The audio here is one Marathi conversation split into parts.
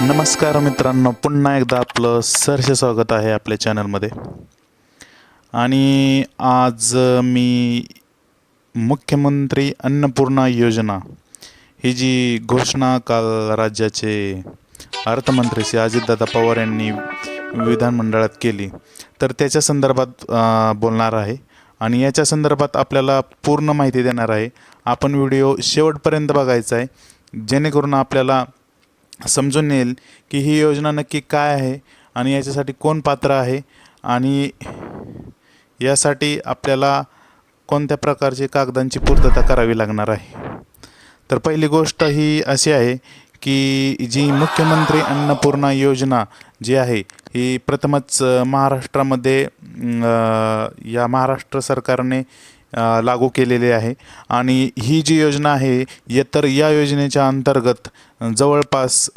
नमस्कार मित्रांनो पुन्हा एकदा आपलं सरसे स्वागत आहे आपल्या चॅनलमध्ये. आणि आज मी मुख्यमंत्री अन्नपूर्णा योजना ही जी घोषणा काल राज्याचे अर्थमंत्री श्री अजितदादा पवार यांनी विधानमंडळात केली तर त्याच्या संदर्भात बोलणार आहे. आणि याच्या संदर्भात आपल्याला पूर्ण माहिती देणार आहे. आपण व्हिडिओ शेवटपर्यंत बघायचा आहे. जेणेकरून आपल्याला समजून येईल की ही योजना नक्की काय आहे आणि याच्यासाठी कोण पात्र आहे आणि यासाठी आपल्याला कोणत्या प्रकारची कागदांची पूर्तता करावी लागणार आहे. तर पहिली गोष्ट ही अशी आहे की जी मुख्यमंत्री अन्नपूर्णा योजना जी आहे ही प्रथमच महाराष्ट्रामध्ये या महाराष्ट्र सरकारने लागू केलेली आहे. आणि ही जी योजना आहे येतर तर या योजनेच्या अंतर्गत जवळपास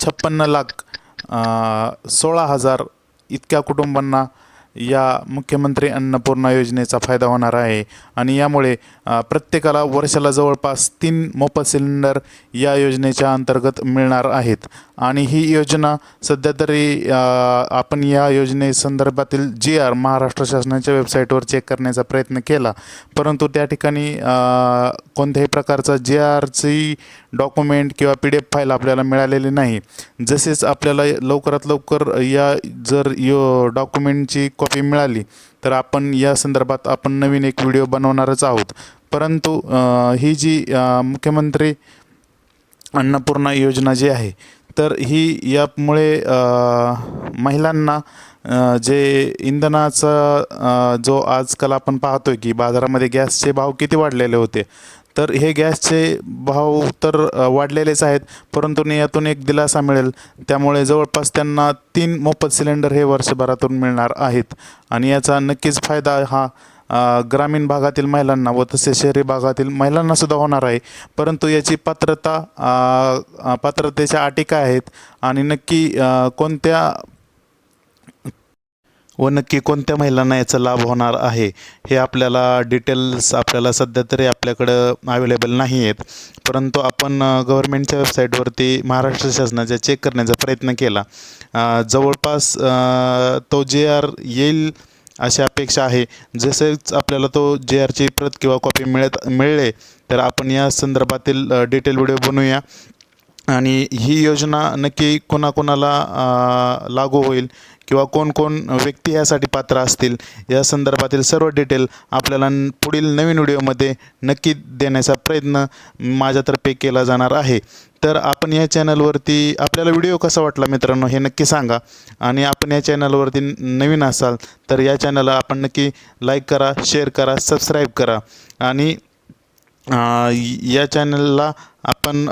छप्पन्न लाख सोळा हजार इतक्या कुटुंबांना या मुख्यमंत्री अन्नपूर्णा योजनेचा फायदा होणार आहे. आणि यामुळे प्रत्येकाला वर्षाला जवळपास तीन मोफत सिलेंडर या योजनेच्या अंतर्गत मिळणार आहेत. आणि ही योजना सध्या तरी आपण या योजनेसंदर्भातील जी आर महाराष्ट्र शासनाच्या वेबसाईटवर चेक करण्याचा प्रयत्न केला. परंतु त्या ठिकाणी कोणत्याही प्रकारचा जी आरची डॉक्युमेंट किंवा पी डी एफ फाईल आपल्याला मिळालेली नाही. जसेच आपल्याला लवकरात लवकर या जर यो डॉक्युमेंटची कॉपी मिळाली तर आपण या संदर्भात आपण नवीन एक व्हिडिओ बनवणारच आहोत. परंतु ही जी मुख्यमंत्री अन्नपूर्णा योजना जी आहे तर ही यामुळे महिलांना जे इंधनाचा जो आजकाल आपण पाहतो आहे की बाजारामध्ये गॅसचे भाव किती वाढलेले होते तर हे गॅसचे भाव तर वाढलेलेच आहेत परंतु यातून एक दिलासा मिळेल. त्यामुळे जवळपास त्यांना तीन मोफत सिलेंडर हे वर्षभरातून मिळणार आहेत. आणि याचा नक्कीच फायदा हा ग्रामीण भागातील महिलांना व तसे शहरी भागातील महिलांना सुद्धा होणार आहे. परंतु याची पात्रता पात्रतेच्या अटी काय आहेत? आणि नक्की कोणत्या व नक्की कोणत्या महिलांना याचा लाभ होणार आहे? हे आपल्याला डिटेल्स आपल्याला सध्या तरी आपल्याकडं अवेलेबल नाही आहेत. परंतु आपण गव्हर्मेंटच्या वेबसाईटवरती महाराष्ट्र शासनाच्या चेक करण्याचा प्रयत्न केला. जवळपास तो जे आर येईल अशी अपेक्षा आहे. जसेच आपल्याला तो जे आरची प्रत किंवा कॉपी मिळत मिळले तर आपण या संदर्भातील डिटेल व्हिडिओ बनवूया. आणि ही योजना नक्की कोणाकोणाला लागू होईल किंवा कोण कोण व्यक्ती यासाठी पात्र असतील या संदर्भातील सर्व डिटेल आपल्याला पुढील नवीन व्हिडिओमध्ये नक्की देण्याचा प्रयत्न माझ्यातर्फे केला जाणार आहे. तर आपण या चॅनलवरती आपल्याला व्हिडिओ कसा वाटला मित्रांनो हे नक्की सांगा. आणि आपण या चॅनलवरती नवीन असाल तर या चॅनलला आपण नक्की लाईक करा शेअर करा सबस्क्राईब करा. आणि या चॅनलला आपण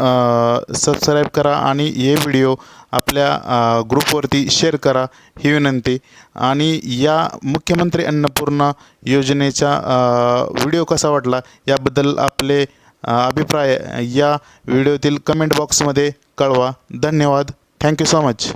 सबस्क्राईब करा आणि हे व्हिडिओ आपल्या ग्रुपवरती शेअर करा ही विनंती. आणि या मुख्यमंत्री अन्नपूर्णा योजनेचा व्हिडिओ कसा वाटला याबद्दल आपले अभिप्राय या व्हिडिओतील कमेंट बॉक्समध्ये कळवा. धन्यवाद. Thank you so much